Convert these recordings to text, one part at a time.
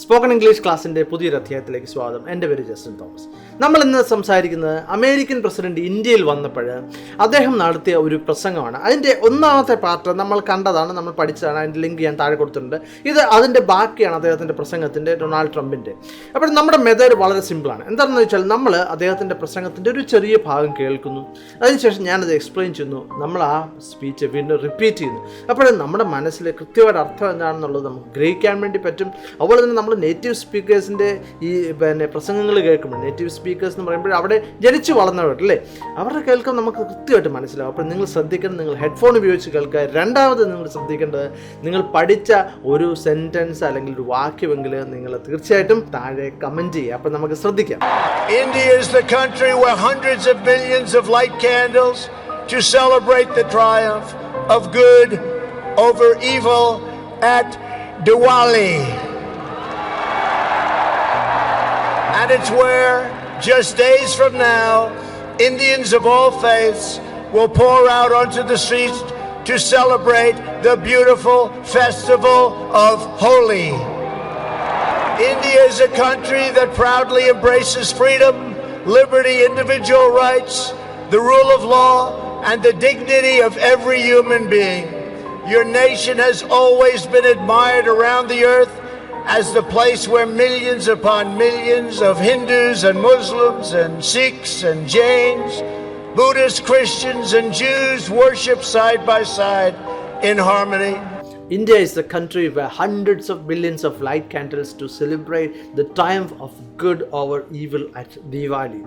Spoken English ക്ലാസ്സിന്റെ പുതിയൊരു അധ്യായത്തിലേക്ക് സ്വാഗതം. എന്റെ പേര് ജസ്റ്റിൻ തോമസ്. നമ്മൾ ഇന്ന് സംസാരിക്കുന്നത് അമേരിക്കൻ പ്രസിഡന്റ് ഇന്ത്യയിൽ വന്നപ്പോൾ അദ്ദേഹം നടത്തിയ ഒരു പ്രസംഗമാണ്. അതിന്റെ ഒന്നാമത്തെ പാർട്ട് നമ്മൾ കണ്ടതാണ് നമ്മൾ പഠിച്ചതാണ് അതിന്റെ ലിങ്ക് ഞാൻ താഴെ കൊടുത്തിട്ടുണ്ട്. ഇത് അതിന്റെ ബാക്കിയാണ് അദ്ദേഹത്തിന്റെ പ്രസംഗത്തിന്റെ ഡൊണാൾഡ് ട്രംപിന്റെ. അപ്പോൾ നമ്മുടെ മെത്തേഡ് വളരെ സിമ്പിളാണ്. എന്താണെന്ന് വെച്ചാൽ നമ്മൾ അദ്ദേഹത്തിന്റെ പ്രസംഗത്തിന്റെ ഒരു ചെറിയ ഭാഗം കേൾക്കുന്നു. അതിനുശേഷം ഞാനത് എക്സ്പ്ലെയിൻ ചെയ്യുന്നു. നമ്മൾ ആ സ്പീച്ച് വീണ്ടും റിപ്പീറ്റ് ചെയ്യുന്നു. അപ്പോൾ നമ്മുടെ മനസ്സിൽ കൃത്യമായിട്ട് അർത്ഥം എന്താണെന്നുള്ളത് നമുക്ക് ഗ്രഹിക്കാൻ വേണ്ടി പറ്റും. അതുപോലെ തന്നെ നമ്മൾ നേറ്റീവ് സ്പീക്കേഴ്സിന്റെ ഈ പിന്നെ പ്രസംഗങ്ങൾ കേൾക്കുമ്പോൾ നേറ്റീവ് സ്പീക്കേഴ്സ് എന്ന് പറയുമ്പോൾ അവിടെ ജനിച്ചു വളർന്നവരല്ലേ അവരുടെ കേൾക്കാൻ നമുക്ക് കൃത്യമായിട്ട് മനസ്സിലാവും. അപ്പോൾ നിങ്ങൾ ശ്രദ്ധിക്കണം നിങ്ങൾ ഹെഡ്ഫോൺ ഉപയോഗിച്ച് കേൾക്കുക. രണ്ടാമത് നിങ്ങൾ ശ്രദ്ധിക്കേണ്ടത് നിങ്ങൾ പഠിച്ച ഒരു സെന്റൻസ് അല്ലെങ്കിൽ ഒരു വാക്യമെങ്കിൽ നിങ്ങൾ തീർച്ചയായിട്ടും താഴെ കമന്റ് ചെയ്യുക. അപ്പോൾ നമുക്ക് ശ്രദ്ധിക്കാം. India is the country where hundreds of millions of light candles to celebrate the triumph of good over evil at Diwali. And it's where, just days from now, Indians of all faiths will pour out onto the streets to celebrate the beautiful festival of Holi. India is a country that proudly embraces freedom, liberty, individual rights, the rule of law, and the dignity of every human being. Your nation has always been admired around the earth as the place where millions upon millions of Hindus and Muslims and Sikhs and Jains, Buddhists, Christians, and Jews worship side by side in harmony. India is the country where hundreds of billions of light candles to celebrate the triumph of good over evil at Diwali.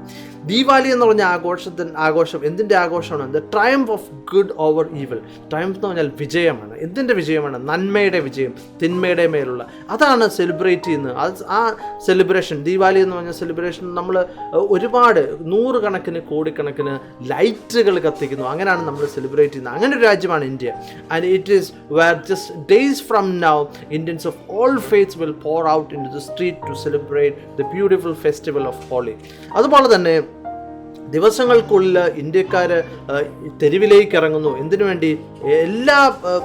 Deepavali എന്ന് പറഞ്ഞ ആഘോഷത്തിന് ആഘോഷം എന്തിന്റെ ആഘോഷമാണ്? The triumph of good over evil triumph എന്ന് പറഞ്ഞാൽ വിജയമാണ്. എന്തിന്റെ വിജയമാണ്? നന്മയുടെ വിജയം തിന്മയുടെ മേലുള്ള. അതാണ് സെലിബ്രേറ്റ് ചെയ്യുന്നത് അത് ആ സെലിബ്രേഷൻ ദീപാവലി എന്ന് പറഞ്ഞ സെലിബ്രേഷൻ നമ്മൾ ഒരുപാട് നൂറുകണക്കിന് കോടിക്കണക്കിന് ലൈറ്റുകൾ കത്തിക്കുന്നു. അങ്ങനെയാണ് നമ്മൾ സെലിബ്രേറ്റ് ചെയ്യുന്നത്. അങ്ങനെ ഒരു രാജ്യമാണ് India. And it is where just days from now, Indians of all faiths will pour out into the street to celebrate the beautiful festival of Holi. അതുപോലെ തന്നെ ദിവസങ്ങൾക്കുള്ളിൽ ഇന്ത്യക്കാർ തെരുവിലേക്ക് ഇറങ്ങുന്നു എന്തിനു വേണ്ടി എല്ലാ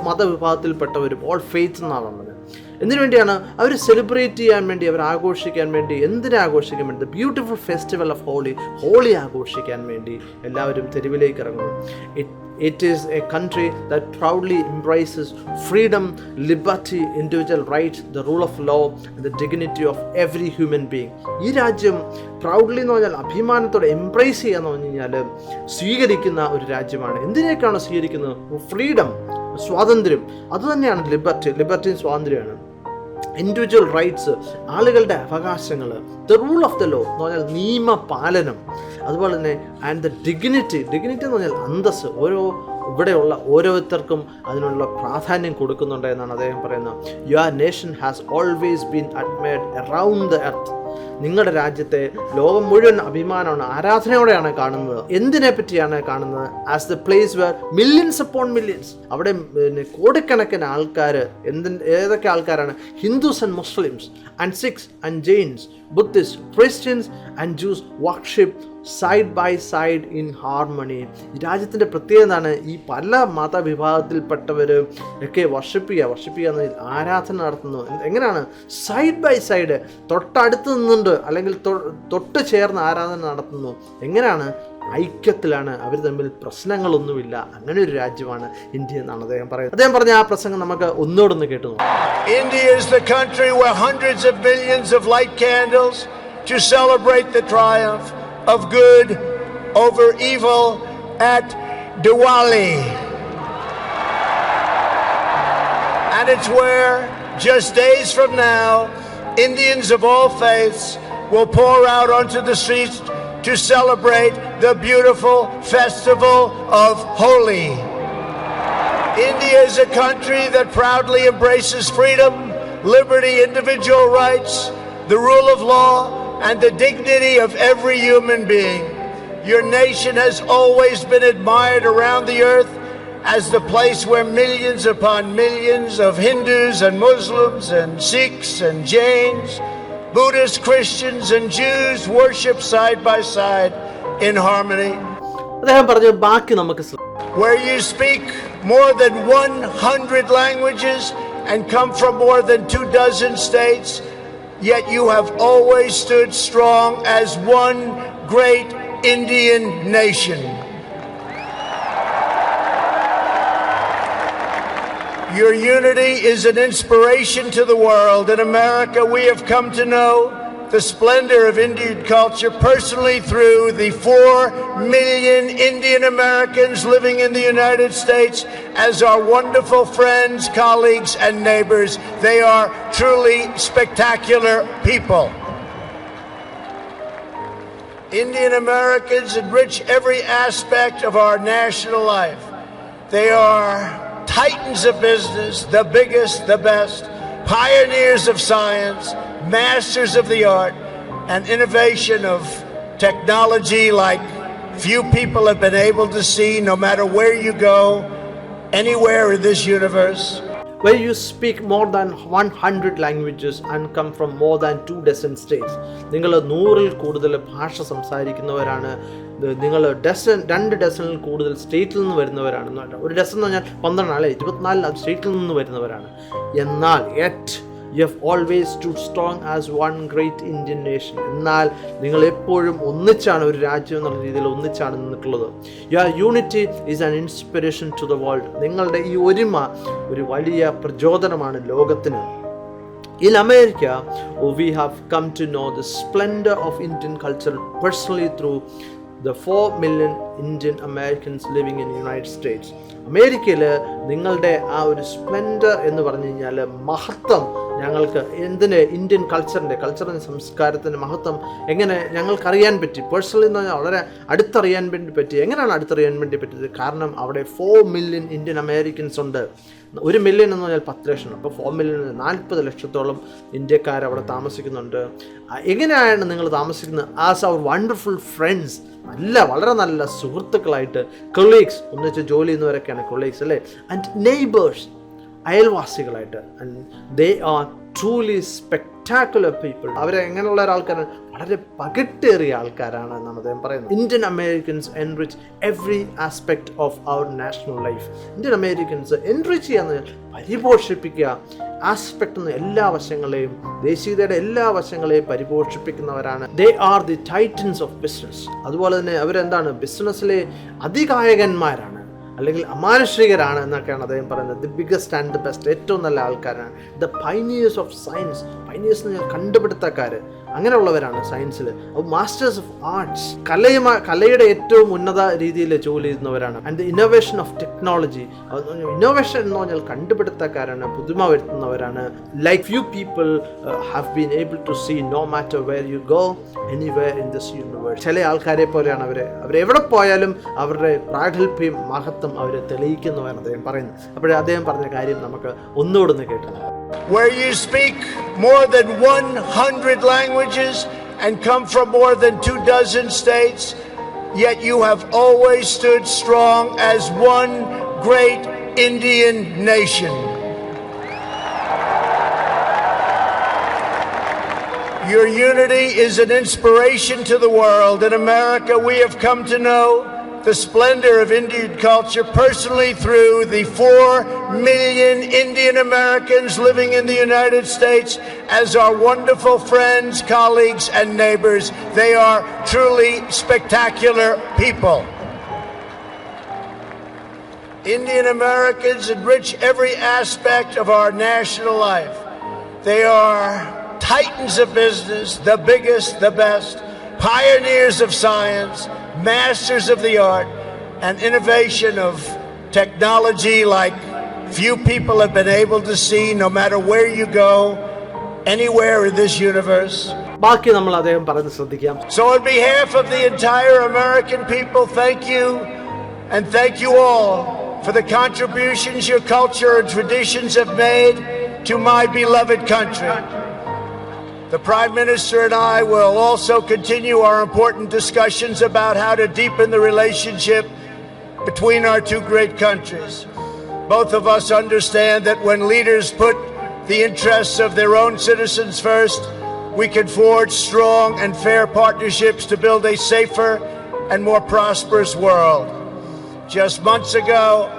മതവിഭാഗത്തിൽപ്പെട്ടവരും ഓൾ ഫെയ്ത്ത് എന്നാണ് പറഞ്ഞത് എന്തിനു വേണ്ടിയാണ് അവർ സെലിബ്രേറ്റ് ചെയ്യാൻ വേണ്ടി അവർ ആഘോഷിക്കാൻ വേണ്ടി എന്തിനെ ആഘോഷിക്കാൻ വേണ്ടി? Beautiful festival of Holi Holi ആഘോഷിക്കാൻ വേണ്ടി എല്ലാവരും തെരുവിലേക്ക് ഇറങ്ങുന്നു. It is a country that proudly embraces freedom liberty individual rights the rule of law the dignity of every human being ഈ രാജ്യം പ്രൗഡ്ലി എന്ന് പറഞ്ഞാൽ അഭിമാനത്തോടെ എംബ്രൈസ് ചെയ്യുക എന്ന് പറഞ്ഞു കഴിഞ്ഞാൽ സ്വീകരിക്കുന്ന ഒരു രാജ്യമാണ്. എന്തിനേക്കാണ് സ്വീകരിക്കുന്നത്? ഫ്രീഡം സ്വാതന്ത്ര്യം. അതുതന്നെയാണ് ലിബർട്ടി ലിബർട്ടിയും സ്വാതന്ത്ര്യമാണ് ഇൻഡിവിജ്വൽ റൈറ്റ്സ് ആളുകളുടെ അവകാശങ്ങൾ the rule of the law എന്ന് പറഞ്ഞാൽ നിയമപാലനം. അതുപോലെ തന്നെ ആൻഡ് ദ ഡിഗ്നിറ്റി ഡിഗ്നിറ്റി എന്ന് പറഞ്ഞാൽ അന്തസ് ഓരോ ഇവിടെയുള്ള ഓരോരുത്തർക്കും അതിനുള്ള പ്രാധാന്യം കൊടുക്കുന്നുണ്ട് എന്നാണ് അദ്ദേഹം പറയുന്നത്. Your nation has always been admired around the earth നിങ്ങളുടെ രാജ്യത്തെ ലോകം മുഴുവൻ അഭിമാനമാണ് ആരാധനയോടെയാണ് കാണുന്നത്. എന്തിനെ പറ്റിയാണ് കാണുന്നത്? As the place where millions upon millions അവിടെ പിന്നെ കോടിക്കണക്കിന് ആൾക്കാർ എന്തി ഏതൊക്കെ ആൾക്കാരാണ്? Hindus and Muslims and Sikhs and Jains Buddhist Christians and Jews worship side by side in harmony രാജ്യത്തിന്റെ പ്രത്യേകത എന്താണ്? ഈ പല മതവിഭാഗത്തിൽപ്പെട്ടവരും ഒക്കെ വർഷിപ്പ് ചെയ്യുക വർഷിപ്പ് ചെയ്യുക എന്നതിൽ ആരാധന നടത്തുന്നു. എങ്ങനെയാണ്? സൈഡ് ബൈ സൈഡ് തൊട്ടടുത്ത് നിന്നുണ്ട് അല്ലെങ്കിൽ തൊട്ട് ചേർന്ന് ആരാധന നടത്തുന്നു. എങ്ങനെയാണ്? ഐക്യത്തിലാണ്. അവർ തമ്മിൽ പ്രശ്നങ്ങളൊന്നുമില്ല. അങ്ങനെ ഒരു രാജ്യമാണ് ഇന്ത്യ എന്നാണ് അദ്ദേഹം പറയുന്നത്. അദ്ദേഹം പറഞ്ഞ ആ പ്രസംഗം നമുക്ക് ഒന്നോടൊന്ന് കേട്ടു India is the country where hundreds of of light candles to celebrate the triumph of good over evil at Diwali. And it's where, just days from now, Indians of all faiths will pour out onto the streets to celebrate the beautiful festival of Holi. India is a country that proudly embraces freedom, liberty, individual rights, the rule of law, and the dignity of every human being. Your nation has always been admired around the earth as the place where millions upon millions of Hindus and Muslims and Sikhs and Jains, Buddhists, Christians, and Jews worship side by side in harmony. അദ്ദേഹം പറഞ്ഞു ബാക്കി നമുക്ക് ശ്ര- where you speak more than 100 languages and come from more than two dozen states, yet you have always stood strong as one great Indian nation. Your unity is an inspiration to the world. In America, we have come to know the splendor of Indian culture personally through the four million Indian Americans living in the United States as our wonderful friends, colleagues, and neighbors. They are truly spectacular people. Indian Americans enrich every aspect of our national life. They are titans of business, the biggest, the best, pioneers of science, masters of the art, and innovation of technology like few people have been able to see no matter where you go, anywhere in this universe. where you speak more than 100 languages and come from more than two dozen states നിങ്ങൾ നൂറിൽ കൂടുതൽ ഭാഷ സംസാരിക്കുന്നവരാണ് നിങ്ങൾ dozen രണ്ട് ഡസനിൽ കൂടുതൽ സ്റ്റേറ്റിൽ നിന്ന് വരുന്നവരാണ് എന്ന് പറഞ്ഞാൽ ഒരു ഡസൻ എന്ന് പറഞ്ഞാൽ പന്ത്രണ്ട് അല്ലെ ഇരുപത്തിനാല് സ്റ്റേറ്റിൽ നിന്ന് വരുന്നവരാണ് എന്നാൽ yet you have always to strong as one great Indian nation എന്നാൽ നിങ്ങൾ എപ്പോഴും ഒന്നിച്ചാണ് ഒരു രാജ്യം എന്നുള്ള രീതിയിൽ ഒന്നിച്ചാണ് നിന്നിട്ടുള്ളത്. Your unity is an inspiration to the world നിങ്ങളുടെ ഈ ഒരുമ ഒരു വലിയ പ്രചോദനമാണ് ലോകത്തിന്. In America, we we have come to know the splendor of Indian culture personally through the 4 million Indian Americans living in States. അമേരിക്കയിൽ നിങ്ങളുടെ ആ ഒരു സ്പ്ലെൻഡർ എന്ന് പറഞ്ഞു കഴിഞ്ഞാൽ മഹത്വം ഞങ്ങൾക്ക് എന്തിന് ഇന്ത്യൻ കൾച്ചറിന്റെ കൾച്ചറിന്റെ സംസ്കാരത്തിന്റെ മഹത്വം എങ്ങനെ ഞങ്ങൾക്കറിയാൻ പറ്റി? പേഴ്സണലി എന്ന് പറഞ്ഞാൽ വളരെ അടുത്തറിയാൻ വേണ്ടി പറ്റി. എങ്ങനെയാണ് അടുത്തറിയാൻ വേണ്ടി പറ്റിയത്? കാരണം അവിടെ ഫോർ മില്യൺ ഇന്ത്യൻ അമേരിക്കൻസ് ഉണ്ട്. ഒരു മില്യൺ എന്ന് പറഞ്ഞാൽ പത്ത് ലക്ഷം. അപ്പോൾ ഫോർ മില്യൺ നാൽപ്പത് ലക്ഷത്തോളം ഇന്ത്യക്കാർ അവിടെ താമസിക്കുന്നുണ്ട്. എങ്ങനെയാണ് നിങ്ങൾ താമസിക്കുന്നത്? ആസ് അവർ വണ്ടർഫുൾ ഫ്രണ്ട്സ് നല്ല വളരെ നല്ല സുഹൃത്തുക്കളായിട്ട് കൊളീഗ്സ് ഒന്നിച്ച് ജോലി ചെയ്യുന്നവരൊക്കെയാണ് കൊളീഗ്സ് അല്ലേ? And neighbours അയൽവാസികളായിട്ട്. They are truly spectacular people അവരെ എങ്ങനെയുള്ള ഒരാൾക്കാരാണ്? വളരെ പകിട്ടേറിയ ആൾക്കാരാണ് എന്നാണ് അദ്ദേഹം പറയുന്നത്. Indian Americans enrich every aspect of our national life Indian Americans enrich ചെയ്യാന്ന് പരിപോഷിപ്പിക്കുക ആസ്പെക്ട് എന്ന എല്ലാ വശങ്ങളെയും ദേശീയതയുടെ എല്ലാ വശങ്ങളെയും പരിപോഷിപ്പിക്കുന്നവരാണ്. They are the titans of business അതുപോലെ തന്നെ അവരെന്താണ്? ബിസിനസ്സിലെ അതികായകന്മാരാണ് അല്ലെങ്കിൽ അമാനുഷികരാണ് എന്നൊക്കെയാണ് അദ്ദേഹം പറയുന്നത്. The biggest and the best ഏറ്റവും നല്ല ആൾക്കാരാണ്. The pioneers of science pioneers കണ്ടുപിടുത്തക്കാർ അങ്ങനെയുള്ളവരാണ് സയൻസിൽ മാസ്റ്റേഴ്സ് ഓഫ് ആർട്സ് കലയുമാ കലയുടെ ഏറ്റവും ഉന്നത രീതിയിൽ ജോലി ചെയ്യുന്നവരാണ്. And innovation of technology innovation എന്ന് പറഞ്ഞാൽ കണ്ടുപിടുത്തക്കാരാണ് പുതുമ വരുത്തുന്നവരാണ്. Like few people have been able to see no matter where you go anywhere in this universe ചില ആൾക്കാരെ പോലെയാണ് അവർ അവരെവിടെ പോയാലും അവരുടെ പ്രാഗൽഭ്യം മഹത്വം അവരെ തെളിയിക്കുന്നുവെന്ന് അദ്ദേഹം പറയുന്നത്. അപ്പോഴേ അദ്ദേഹം പറഞ്ഞ കാര്യം നമുക്ക് ഒന്നുകൂടെ ഒന്ന് കേട്ടത് where you speak more than 100 languages and come from more than two dozen states, yet you have always stood strong as one great Indian nation. Your unity is an inspiration to the world. In America, we have come to know the splendor of Indian culture personally through the four million Indian Americans living in the United States as our wonderful friends, colleagues, and neighbors. They are truly spectacular people. Indian Americans enrich every aspect of our national life. They are titans of business, the biggest, the best, pioneers of science, masters of the art, and innovation of technology like few people have been able to see no matter where you go, anywhere in this universe. ബാക്കി നമ്മൾ അദ്ദേഹം പറഞ്ഞ് ശ്രദ്ധിക്കാം So, on behalf of the entire American people, thank you and thank you all for the contributions your culture and traditions have made to my beloved country. The Prime Minister and I will also continue our important discussions about how to deepen the relationship between our two great countries. Both of us understand that when leaders put the interests of their own citizens first, we can forge strong and fair partnerships to build a safer and more prosperous world. Just months ago,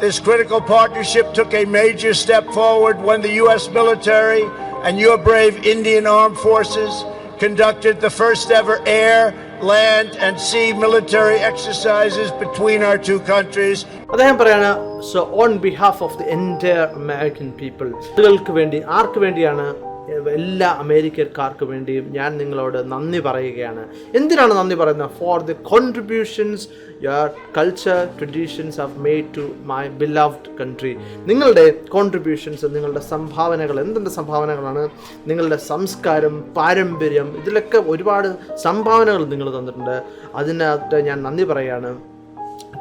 this critical partnership took a major step forward when the U.S. military and your brave Indian Armed Forces conducted the first ever air, land, and sea military exercises between our two countries. അദ്ദേഹം പറയാണ് so on behalf of the entire American people ആളുകൾക്ക് വേണ്ടി ആർക്ക് വേണ്ടിയാണ് എല്ലാ അമേരിക്കക്കാർക്ക് വേണ്ടിയും ഞാൻ നിങ്ങളോട് നന്ദി പറയുകയാണ്. എന്തിനാണ് നന്ദി പറയുന്നത്? For the contributions your culture traditions have made to my beloved country നിങ്ങളുടെ കോൺട്രിബ്യൂഷൻസ് നിങ്ങളുടെ സംഭാവനകൾ എന്തെന്ത് സംഭാവനകളാണ്? നിങ്ങളുടെ സംസ്കാരം പാരമ്പര്യം ഇതിലൊക്കെ ഒരുപാട് സംഭാവനകൾ നിങ്ങൾ തന്നിട്ടുണ്ട്. അതിനകത്ത് ഞാൻ നന്ദി പറയുകയാണ്.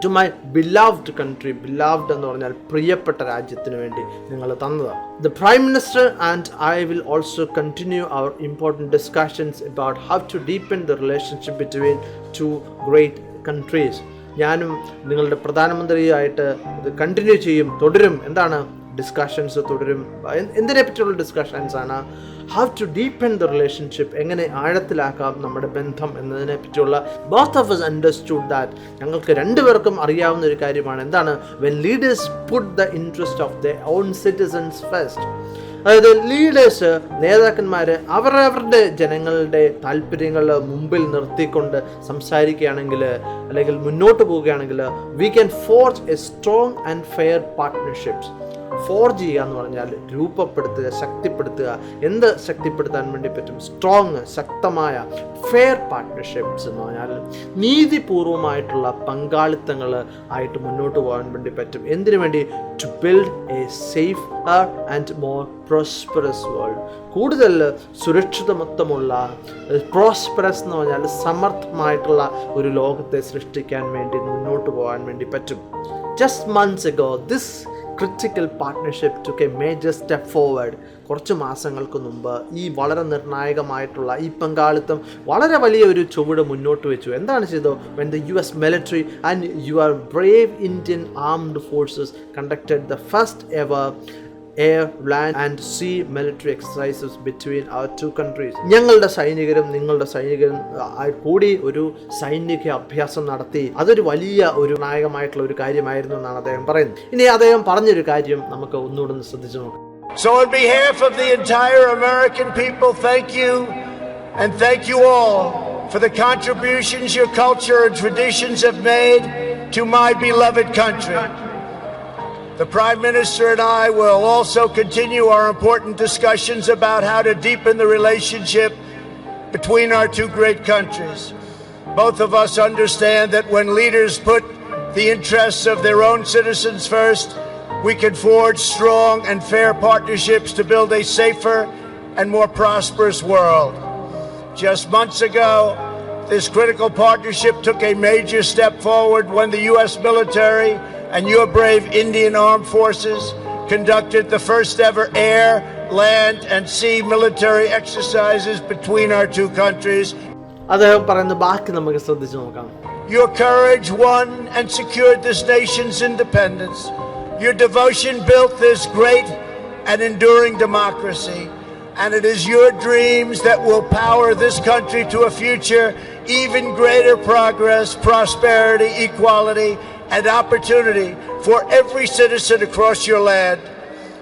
To my beloved country beloved എന്ന് പറഞ്ഞാൽ പ്രിയപ്പെട്ട രാജ്യത്തിന് വേണ്ടി നിങ്ങൾ തന്നതാണ് the prime minister and I will also continue our important discussions about how to deepen the relationship between two great countries ഞാനും നിങ്ങളുടെ പ്രധാനമന്ത്രിയായിട്ട് ഇത് കണ്ടിന്യൂ ചെയ്യും തുടരും. എന്താണ്? ഡിസ്കഷൻസ് തുടരും. എന്തിനെ പറ്റിയുള്ള ഡിസ്കഷൻസ് ആണ്? How to deepen the relationship എങ്ങനെ ആഴത്തിലാക്കാം നമ്മുടെ ബന്ധം എന്നതിനെ പറ്റിയുള്ള. Both of us understood that ഞങ്ങൾക്ക് രണ്ടുപേർക്കും അറിയാവുന്ന ഒരു കാര്യമാണ്. എന്താണ്? When leaders put the interest of the own citizens first അതായത് ലീഡേഴ്സ് നേതാക്കന്മാർ അവരവരുടെ ജനങ്ങളുടെ താല്പര്യങ്ങൾ മുമ്പിൽ നിർത്തിക്കൊണ്ട് സംസാരിക്കുകയാണെങ്കിൽ അല്ലെങ്കിൽ മുന്നോട്ട് പോവുകയാണെങ്കിൽ we can forge a strong and fair partnerships forge ചെയ്യുക എന്ന് പറഞ്ഞാൽ രൂപപ്പെടുത്തുക ശക്തിപ്പെടുത്തുക. എന്ത് ശക്തിപ്പെടുത്താൻ വേണ്ടി പറ്റും? സ്ട്രോങ് ശക്തമായ ഫെയർ പാർട്ട്ണർഷിപ്സ് എന്ന് പറഞ്ഞാൽ നീതിപൂർവമായിട്ടുള്ള പങ്കാളിത്തങ്ങൾ ആയിട്ട് മുന്നോട്ട് പോകാൻ വേണ്ടി പറ്റും. എന്തിനു വേണ്ടി? To build a safe and more prosperous world കൂടുതൽ സുരക്ഷിതമത്വമുള്ള പ്രോസ്പെറസ് എന്ന് പറഞ്ഞാൽ സമർത്ഥമായിട്ടുള്ള ഒരു ലോകത്തെ സൃഷ്ടിക്കാൻ വേണ്ടി മുന്നോട്ട് പോകാൻ വേണ്ടി പറ്റും. Just months ago this critical partnership took a major step forward കുറച്ച് മാസങ്ങൾക്ക് മുമ്പ് ഈ വളരെ നിർണായകമായിട്ടുള്ള ഈ പങ്കാളിത്തം വളരെ വലിയ ഒരു ചുവട് മുന്നോട്ട് വെച്ചു. എന്താണ് ചെയ്തത്? When the U S military and your brave Indian armed forces conducted the first ever air land and sea military exercises between our two countries ഞങ്ങളുടെ സൈനികരും നിങ്ങളുടെ സൈനികരും കൂടി ഒരു സൈനിക അഭ്യാസം നടത്തി. അതൊരു വലിയ ഒരു നായകമായിട്ടുള്ള ഒരു കാര്യമായിരുന്നു എന്നാണ് അദ്ദേഹം പറയുന്നത്. ഇനി അദ്ദേഹം പറഞ്ഞൊരു കാര്യം നമുക്ക് ഒന്നുകൂടെ ഒന്ന് ശ്രദ്ധിച്ചു നോക്കാം. So, on behalf of the entire American people, thank you and thank you all for the contributions your culture and traditions have made to my beloved country. The Prime Minister and I will also continue our important discussions about how to deepen the relationship between our two great countries. Both of us understand that when leaders put the interests of their own citizens first, we can forge strong and fair partnerships to build a safer and more prosperous world. Just months ago, this critical partnership took a major step forward when the U.S. military and your brave Indian Armed Forces conducted the first ever air, land, and sea military exercises between our two countries. അദ്ദേഹം പറയുന്ന ബാക്കി നമുക്ക് ശ്രദ്ധിച്ചു നോക്കാം Your courage won and secured this nation's independence. Your devotion built this great and enduring democracy. And it is your dreams that will power this country to a future even greater progress, prosperity, equality, and opportunity for every citizen across your land.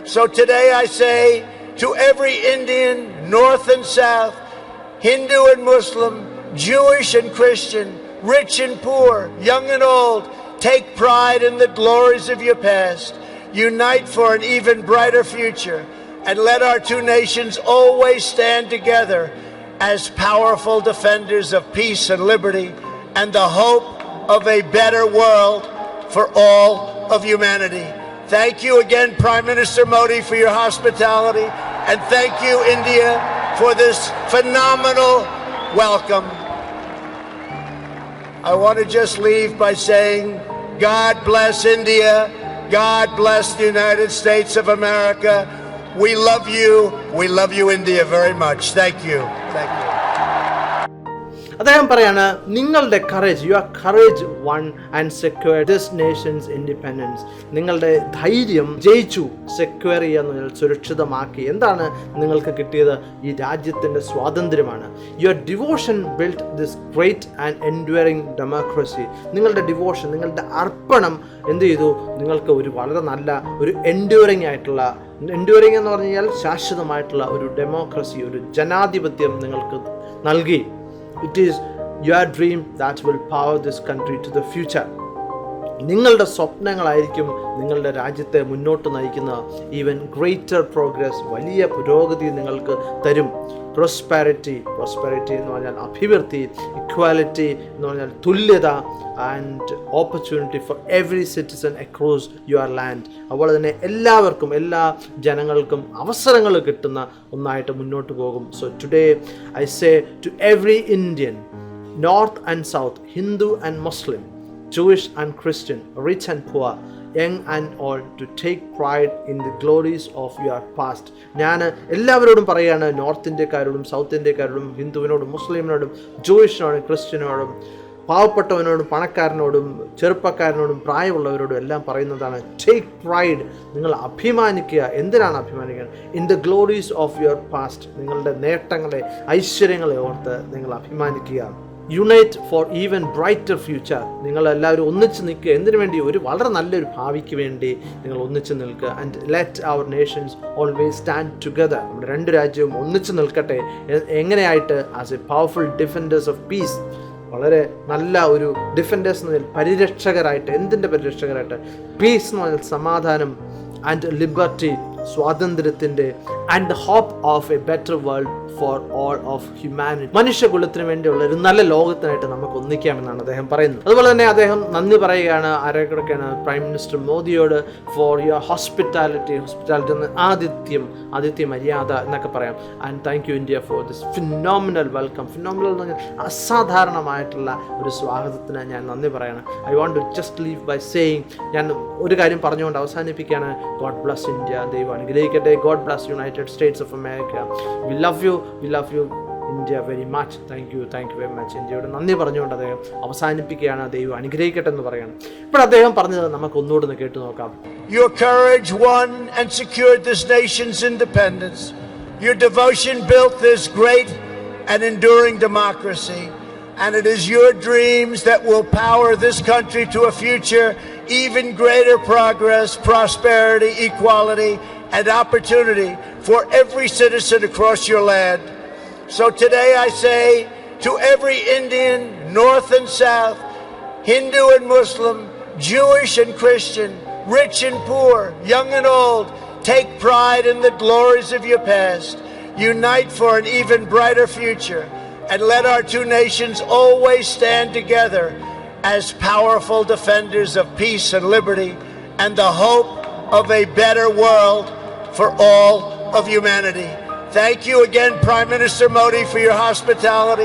So today I say to every Indian, North and South, Hindu and Muslim, Jewish and Christian, rich and poor, young and old, take pride in the glories of your past. Unite for an even brighter future. And let our two nations always stand together as powerful defenders of peace and liberty and the hope of a better world for all of humanity. Thank you again, Prime Minister Modi, for your hospitality. And thank you, India, for this phenomenal welcome. I want to just leave by saying, God bless India. God bless the United States of America. We love you. We love you, India, very much. Thank you. Thank you. അദ്ദേഹം പറയാണ് നിങ്ങളുടെ courage you are courage won and secure this nation's independence നിങ്ങളുടെ ധൈര്യം ജയിച്ചു secure ചെയ്യാന്ന് സുരക്ഷിതമാക്കി. എന്താണ് നിങ്ങൾക്ക് കിട്ടിയത്? ഈ രാജ്യത്തിന്റെ സ്വാതന്ത്ര്യമാണ്. Your devotion build this great and enduring democracy നിങ്ങളുടെ ഡിവോഷൻ നിങ്ങളുടെ അർപ്പണം എന്ത് ചെയ്തു? നിങ്ങൾക്ക് ഒരു വളരെ നല്ല ഒരു എൻഡ്യൂറിങ് ആയിട്ടുള്ള എൻഡ്യൂറിങ് എന്ന് പറഞ്ഞു കഴിഞ്ഞാൽ ശാശ്വതമായിട്ടുള്ള ഒരു ഡെമോക്രസി ഒരു ജനാധിപത്യം നിങ്ങൾക്ക് നൽകി. It is your dream that will power this country to the future നിങ്ങളുടെ സ്വപ്നങ്ങളായിരിക്കും നിങ്ങളുടെ രാജ്യത്തെ മുന്നോട്ട് നയിക്കുന്ന ഈവൻ ഗ്രേറ്റർ പ്രോഗ്രസ് വലിയ പുരോഗതി നിങ്ങൾക്ക് തരും. പ്രോസ്പാരിറ്റി പ്രോസ്പാരിറ്റി എന്ന് പറഞ്ഞാൽ അഭിവൃദ്ധി ഇക്വാലിറ്റി എന്ന് പറഞ്ഞാൽ തുല്യത and opportunity for every citizen across your land അതുപോലെ തന്നെ എല്ലാവർക്കും എല്ലാ ജനങ്ങൾക്കും അവസരങ്ങൾ കിട്ടുന്ന ഒന്നായിട്ട് മുന്നോട്ട് പോകും. So today I say to every Indian north and south Hindu and Muslim Jewish and Christian rich and poor, young and all to take pride in the glories of your past ഞാൻ എല്ലാവരോടും പറയുകയാണ് north ഇന്ത്യക്കാരോടും south ഇന്ത്യക്കാരോടും ഹിന്ദുവിനോടും മുസ്ലിമിനോടും ജൂയിഷിനോടും ക്രിസ്ത്യനോടും പാവപ്പെട്ടവനോടും പണക്കാരനോടും ചെറുപ്പക്കാരനോടും പ്രായമുള്ളവരോടും എല്ലാം പറയുന്നതാണ് take pride നിങ്ങൾ അഭിമാനിക്കുക. എന്തിനാണ് അഭിമാനിക്കുക in the glories of your past നിങ്ങളുടെ നേട്ടങ്ങളെ ഐശ്വര്യങ്ങളെ ഓർത്ത് നിങ്ങൾ അഭിമാനിക്കുക. Unite for even brighter future നിങ്ങൾ എല്ലാവരും ഒന്നിച്ച് നിൽക്കുക. എന്തിനു വേണ്ടി? ഒരു വളരെ നല്ലൊരു ഭാവിക്ക് വേണ്ടി നിങ്ങൾ ഒന്നിച്ച് നിൽക്കുക. And let our nations always stand together നമ്മുടെ രണ്ട് രാജ്യവും ഒന്നിച്ച് നിൽക്കട്ടെ. എങ്ങനെയായിട്ട്? As a powerful defenders of peace വളരെ നല്ല ഒരു ഡിഫൻഡേഴ്സ് എന്ന് പരിരക്ഷകരായിട്ട്. എന്തിന്റെ പരിരക്ഷകരായിട്ട്? പീസ് എന്ന് പറഞ്ഞാൽ സമാധാനം ആൻഡ് ലിബർട്ടി സ്വാതന്ത്ര്യത്തിന്റെ and the hope of a better world for all of humanity മനുഷ്യകുലത്തിന് വേണ്ടിയുള്ള ഒരു നല്ല ലോകത്തിനായിട്ട് നമുക്ക് ഒന്നിക്കാമെന്നാണ് അദ്ദേഹം പറയുന്നത്. അതുപോലെ തന്നെ അദ്ദേഹം നന്ദി പറയുകയാണ് ആരോഗ്യക്കാണ് പ്രൈം മിനിസ്റ്റർ മോദിയോട് ഫോർ യുവർ ഹോസ്പിറ്റാലിറ്റി ഹോസ്പിറ്റാലിറ്റി എന്ന ആതിഥ്യം ആതിഥ്യ മര്യാദ എന്നൊക്കെ പറയാം. And thank you India for this phenomenal welcome phenomenal എന്ന് പറഞ്ഞാൽ അസാധാരണമായിട്ടുള്ള ഒരു സ്വാഗതത്തിന് ഞാൻ നന്ദി പറയണം. I want to just leave by saying ഞാൻ ഒരു കാര്യം പറഞ്ഞുകൊണ്ട് അവസാനിപ്പിക്കുകയാണ്. ഗോഡ് ബ്ലസ് ഇന്ത്യ ദൈവം അനുഗ്രഹിക്കട്ടെ. God bless united States of America we love you we love you India very much thank you thank you very much ഇന്ത്യയോട് നന്ദി പറഞ്ഞുകൊണ്ട് അദ്ദേഹം അവസാനിപ്പിക്കുകയാണ് ദൈവം അനുഗ്രഹിക്കട്ടെ എന്ന് പറയണം ഇപ്പോൾ അദ്ദേഹം പറഞ്ഞത് നമുക്ക് ഒന്നുകൂടെ ഒന്ന് കേട്ടു നോക്കാം Your courage won and secured this nation's independence. Your devotion built this great and enduring democracy. And it is your dreams that will power this country to a future even greater progress, prosperity, equality, and opportunity for every citizen across your land. So today I say to every Indian, North and South, Hindu and Muslim, Jewish and Christian, rich and poor, young and old, take pride in the glories of your past. Unite for an even brighter future. And let our two nations always stand together as powerful defenders of peace and liberty and the hope of a better world for all of humanity. Thank you again, Prime Minister Modi, for your hospitality.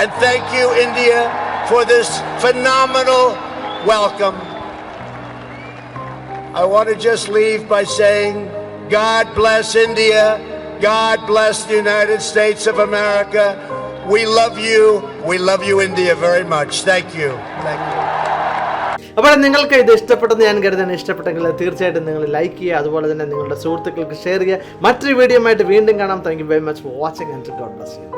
And thank you, India, for this phenomenal welcome. I want to just leave by saying, God bless India. God bless the United States of America. We love you. We love you, India, very much. Thank you. Thank you. അപ്പോൾ നിങ്ങൾക്ക് ഇത് ഇഷ്ടപ്പെട്ടെന്ന് ഞാൻ കരുതുന്നു. ഇഷ്ടപ്പെട്ടെങ്കിൽ തീർച്ചയായിട്ടും നിങ്ങൾ like ചെയ്യുക. അതുപോലെ തന്നെ നിങ്ങളുടെ സുഹൃത്തുക്കൾക്ക് ഷെയർ ചെയ്യുക. മറ്റൊരു വീഡിയോ ആയിട്ട് വീണ്ടും കാണാം. Thank you very much for watching and God bless you